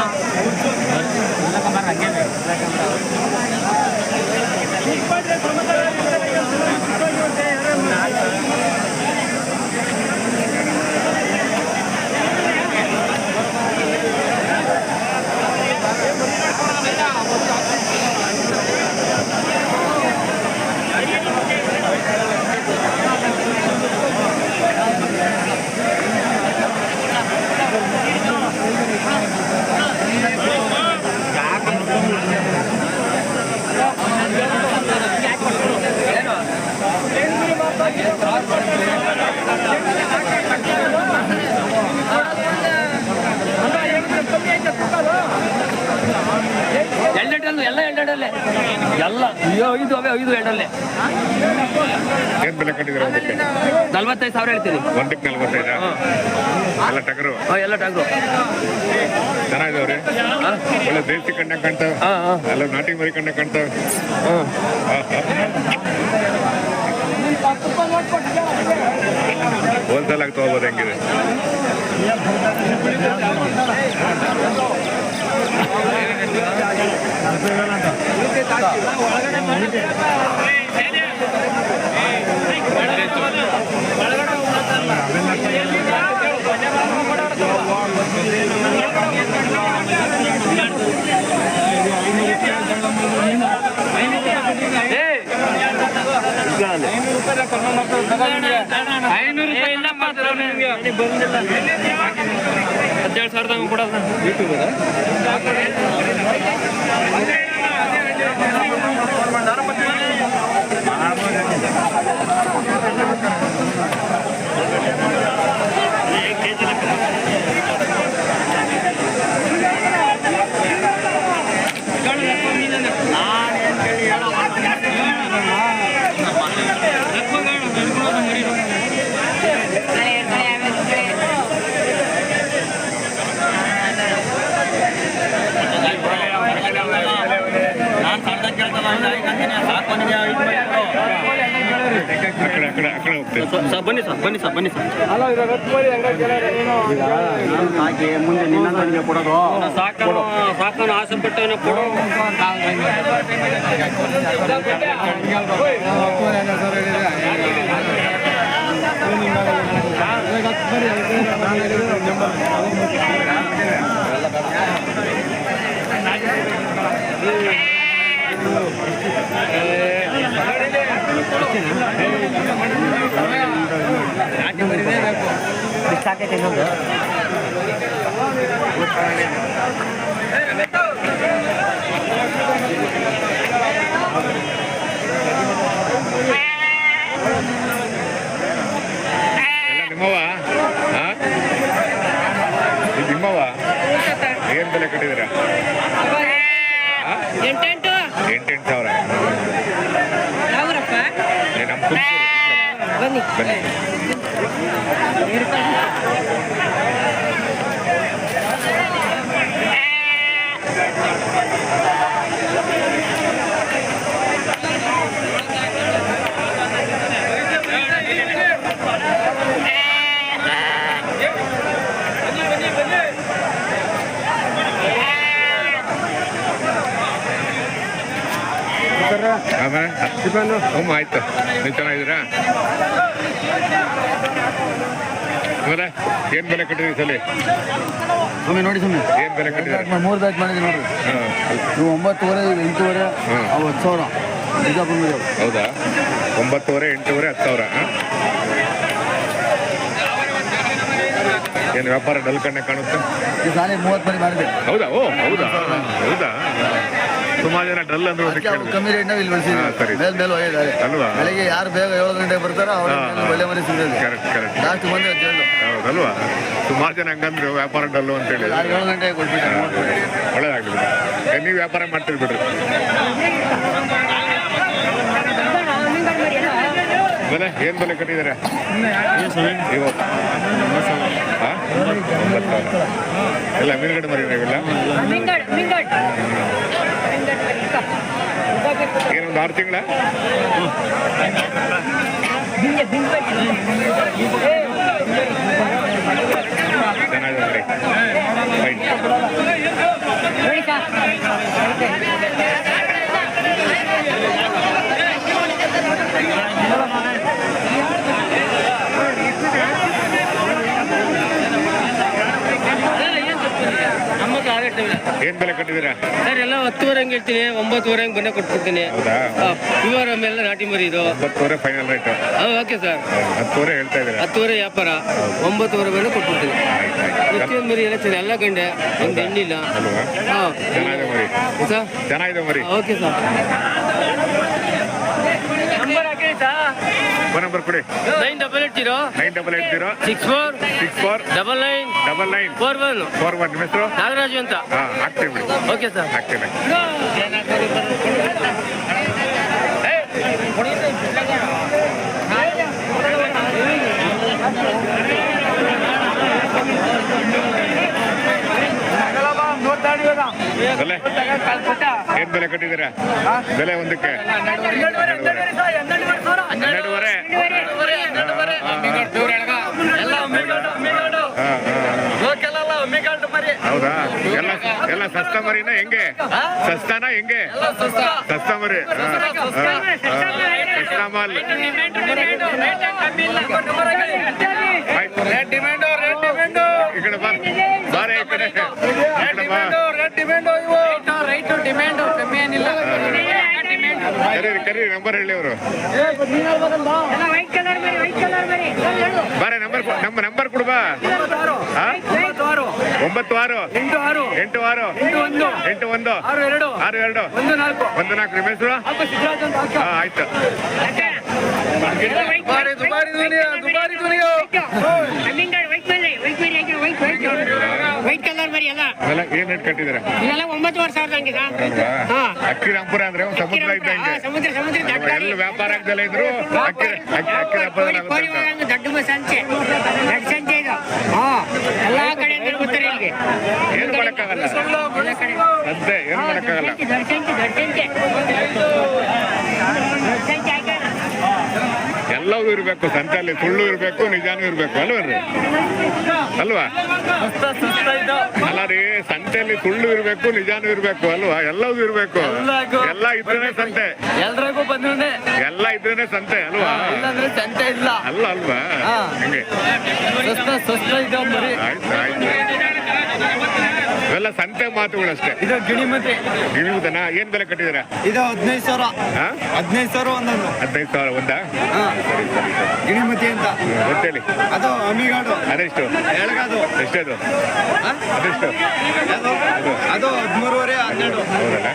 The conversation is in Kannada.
Belakang barangnya, belakang barangnya. ಎಲ್ಲ ಅಯ್ಯೋ ಐದು ಅವೇ ಐದು ಎರಡಲ್ಲೇ. ಏನ್ ಬೆಲೆ ಕಟ್ಟಿದ್ರೆ ಒಂದಕ್ಕೆ? ನಲ್ವತ್ತೈದು ಸಾವಿರ ಹೇಳ್ತೀನಿ. ಒಂದಕ್ಕೆ ನಲ್ವತ್ತೈದಾ? ಎಲ್ಲ ಟಗರು? ಹಾಂ ಎಲ್ಲ ಟಗರು. ಚೆನ್ನಾಗಿದಾವ್ರಿ ಒಳ್ಳೆ ದೇಸಿ ಕಣ್ಣಾಗ ಕಾಣ್ತಾವ. ಹಾಂ ಹಾಂ. ಎಲ್ಲ ನಾಟಿ ಮರಿ ಕಣ್ಣ ಕಾಣ್ತಾವ. ಹಾಂ. ಹೋಲ್ಸೇಲ್ ಆಗಿ ತಗೋಬೋದು ಹೆಂಗಿದೆ? ಐನೂರು ಹದಿನೇಳು ಮಾತ್ರ ಕೊಡೋದು ಬಂದಿಲ್ಲ ಕಡೆ ಆ ಕಡೆ ಆ ಕಡೆ ಹೋಗ್ತೇವೆ ಬನ್ನಿ ಸರ್ ಬನ್ನಿ ಸರ್ ಬನ್ನಿ ಸರ್ ಮುಂದೆ ಆಸೆ ಪಟ್ಟವನ ಕೊಡು ಸಾಕೈತೆ ಇನ್ನೊಂದು ಎಲ್ಲ ನಿಮ್ಮವ ಹಾ ಇದು ನಿಮ್ಮವ ಏನ್ ಬೆಲೆ ಕಟ್ಟಿದ್ದೀರಾ ಹಾ? ಎಂಟೆಂಟು ಎಂಟೆಂಟು ಸಾವಿರ ಯಾವ್ರಪ್ಪ ಏ, ನಮ್ಮ ತುಮಕೂರು ಬನ್ನಿ. ಬನ್ನಿ ಆಮೇಲೆ ಹ್ಞೂ ಆಯ್ತು. ನೀವು ಚೆನ್ನಾಗಿದ್ದೀರಾ? ಆಮೇಲೆ ಏನು ಬೆಲೆ ಕಟ್ಟಿದ್ರಿ ಸಲ? ಸುಮ್ಮನೆ ನೋಡಿ ಸುಮ್ಮನೆ ಏನು ಬೆಲೆ ಕಟ್ಟಿದ್ರಿ? ಮೂರು ಬ್ಯಾಚ್ ಮಾಡಿದ್ವಿ ನೋಡ್ರಿ. ನೀವು ಒಂಬತ್ತುವರೆ ಎಂಟೂವರೆ. ಅವು ಹತ್ತು ಸಾವಿರ. ಬಿಜಾಪುರ ಹೌದಾ? ಒಂಬತ್ತುವರೆ ಎಂಟೂವರೆ ಹತ್ತು ಸಾವಿರ? ಏನು ವ್ಯಾಪಾರ ಡಲ್ ಕಣ್ಣೆ ಕಾಣುತ್ತೆ? ಸಾಲಿ ಮೂವತ್ತು ಮರಿ ಮಾಡಿದೆ ಹೌದಾ? ಓ ಹೌದಾ? ಹೌದಾ? ಸುಮಾರು ಜನ ಡಲ್ ಅಂದ್ರೆ ಕಮ್ಮಿ ರೇಟ್ನಾಗ ಇಲ್ಲಿ. ಬೆಳೆಸಿದ್ವಿ ಮೇಲೆ ಮೇಲೆ ಒಯ್ಯಿದ್ದಾರೆ ಅಲ್ವಾ? ಬೆಳಿಗ್ಗೆ ಯಾರು ಬೇಗ ಏಳು ಗಂಟೆಗೆ ಬರ್ತಾರೋ ಅವ್ರ. ಒಳ್ಳೆ ಮರಿ ಸಿಗ್ತದೆ. ಕರೆಕ್ಟ್ ಕರೆಕ್ಟ್ ಲಾಸ್ಟ್ ಬಂದು ಅಂತ ಹೇಳು ಹೌದಲ್ವಾ? ಸುಮಾರು ಜನ ಹಂಗಂದ್ರೆ ವ್ಯಾಪಾರ ಡಲ್ಲು ಅಂತೇಳಿ ಯಾರು ಏಳು ಗಂಟೆಗೆ ಮರಿ. ಒಳ್ಳೇದಾಗ್ಲಿ ನೀವು ವ್ಯಾಪಾರ ಮಾಡ್ತೀರಿ ಬಿಡ್ರಿ. ಬೆಲೆ ಏನು ಬೆಲೆ ಕಟ್ಟಿದ್ದೀರಾ? ಇವತ್ತು ಹಾ? ಒಂಬತ್ತು ಸಾವಿರ. ಮೀನುಗಡೆ ಮರಿ ಮಿಂಗಡ್ ಏನೊಂದು ಆರು ತಿಂಗಳ ಬೆಲೆ ಕಟ್ಟಿದ್ದೀರಾ? ಸರ್ ಎಲ್ಲ ಹತ್ತುವರೆ ಹಂಗೆ ಹೇಳ್ತೀನಿ ಒಂಬತ್ತುವರೆ ಹಂಗೆ ಬಂದೇ ಕೊಟ್ಬಿಡ್ತೀನಿ. ಹೌದಾ? ಪ್ಯೂರ್ ಮೇಲೆ ನಾಟಿ ಮರಿ ಇದು. ಒಂಬತ್ತುವರೆ ಫೈನಲ್ ರೇಟ್ ಓಕೆ ಸರ್ ಹತ್ತುವರೆ ಹೇಳ್ತಾ ಇದ್ದೀರಾ? ಹತ್ತುವರೆ ವ್ಯಾಪಾರ ಒಂಬತ್ತುವರೆ ಮೇಲೆ ಕೊಟ್ಬಿಡ್ತೀನಿ. ಪ್ರತಿಯೊಂದು ಮರಿ ಎಲ್ಲ ಸರ್ ಎಲ್ಲ ಗಂಡೆ ಒಂದು ಹೆಣ್ಣಿಲ್ಲ. ಅಲ್ವಾ? ಹಾಂ. ಚೆನ್ನಾಗಿದೆ ಮರಿ. ಸರ್ ಚೆನ್ನಾಗಿದೆ ಮರಿ. Okay sir. ನಂಬರ್ ಹಾಕಿ ಸರ್ ಫೋನ್ ನಂಬರ್ ಕೊಡಿ. Nine double eight zero nine double eight zero six four six four double nine double nine four one. Four one. ನಿಮ್ಮ ಹೆಸರು? ನಾಗರಾಜು ಅಂತ. ಹಾಂ ಹಾಕ್ತೀವಿ ಬಿಡಿ. Okay sir. ಹಾಕ್ತೀನಿ ಬೆಲೆ? ಏನ್ ಬೆಲೆ ಕಟ್ಟಿದ್ದೀರಾ? ಬೆಲೆ ಒಂದಕ್ಕೆ? ಹನ್ನೆರಡುವರೆ. ಹೌದಾ? ಎಲ್ಲ ಎಲ್ಲ ಸಸ್ತ ಹೆಂಗೆ? ಸಸ್ತಾನ ಹೆಂಗೆ? ಸಸ್ತ ಮರಿ. ಈ ಕಡೆ ಬಾ. ಈ ಕಡೆ. ಕರೀರಿ ಕರೀರಿ ನಂಬರ್ ಹೇಳಿ ಅವರು ಬಾರೆ ನಂಬರ್ ನಮ್ಮ ನಂಬರ್ ಕೊಡ್ಬಾ? ಒಂಬತ್ತು ಆರು ಎಂಟು ಆರು ಎಂಟು ಒಂದು ಆರು ಎರಡು ಆರು ಎರಡು ಒಂದು ನಾಲ್ಕು ಒಂದು ನಾಲ್ಕು ನಿಮ್ಮ ಹೆಸರು ಆಯ್ತು ದುಬಾರಿ ದುನಿಯಾ, ದುಬಾರಿ ದುನಿಯಾ. ವೈಟ್ ಮರಿ ವೈಟ್ ಮರಿ ಹಾಕಿ ವೈಟ್ ವೈಟ್ ಮರಿ ಎಲ್ಲ ಅವೆಲ್ಲ ಏನ್ ರೇಟ್ ಕಟ್ಟಿದ್ದೀರಾ? ಇವೆಲ್ಲ ಒಂಬತ್ತುವರೆ ಸಾವಿರದ ಹಾ. ಅಕ್ಕಿ ರಾಂಪುರ ಅಂದ್ರೆ ಒಂದು ಸಮುದ್ರ ಇದ್ದಂಗೆ ಸಮುದ್ರ ಸಮುದ್ರ ಎಲ್ಲ ವ್ಯಾಪಾರ ಆಗ್ದಲ್ಲ ಇದ್ರು ಅಕ್ಕಿ ಅಕ್ಕಿ ಅಕ್ಕಿ ಕೋಳಿ ಕೋಳಿ ರಾಂಪುರ ದೊಡ್ಡ ಬಸ್ ಸಂಚೆ ದೊಡ್ಡ ಸಂಚೆ ಇದು. ಹಾ ಎಲ್ಲಾ ಕಡೆ ಬರ್ತಾರೆ ಇಲ್ಲಿಗೆ ಏನು ಮಾಡಕ್ಕಾಗಲ್ಲ? ಎಲ್ಲ ಕಡೆ. ಸದ್ದೆ ಏನು ಮಾಡಕ್ಕಾಗಲ್ಲ ದೊಡ್ಡ ಸಂಚೆ ದೊಡ್ಡ ಸಂಚೆ ದೊಡ್ಡ ಸಂಚೆ ಹಾಕೋಣ ಎಲ್ಲವೂ ಇರಬೇಕು ಸಂತೆಯಲ್ಲಿ ಸುಳ್ಳು ಇರಬೇಕು ನಿಜಾನು ಇರಬೇಕು ಅಲ್ವರ್ರಿ ಅಲ್ವಾ? ಅಲ್ಲ ರೀ ಸಂತೆಯಲ್ಲಿ ಸುಳ್ಳು ಇರಬೇಕು ನಿಜಾನು ಇರಬೇಕು ಅಲ್ವಾ? ಎಲ್ಲವೂ ಇರಬೇಕು. ಎಲ್ಲ ಇದ್ರೇನೆ ಸಂತೆ. ಎಲ್ರಿಗೂ ಬಂದ್ರೆ ಎಲ್ಲ ಇದ್ರೇನೆ ಸಂತೆ ಅಲ್ವಾ? ಸಂತೆ ಇಲ್ಲ. ಅಲ್ಲ ಅಲ್ವಾ? ಹಂಗೆ. ಆಯ್ತು ಆಯ್ತು. ಮಾತುಗಳಷ್ಟೇ. ಇದು ಗಿಣಿ ಗಿಣಿಮತನ ಏನ್ ಬೆಲೆ ಕಟ್ಟಿದ್ದೀರಾ? ಇದು ಹದಿನೈದು ಸಾವಿರ. ಹದಿನೈದು ಸಾವಿರ ಒಂದೊಂದು. ಹದಿನೈದು ಸಾವಿರ ಒಂದ? ಸರಿ ಸರಿ ಸರಿ ಗಿಣಿಮತಿ ಅಂತ. ಗೊತ್ತೇಳಿ. ಅದು ಅಮಿಗಾಡು ಅದೆಷ್ಟು? ಎಳಗಾದು. ಎಷ್ಟದು? ಅದೆಷ್ಟು? ಅದು ಹದಿಮೂರುವರೆ ಹನ್ನೆರಡು. ಹೌದಲ್ಲ?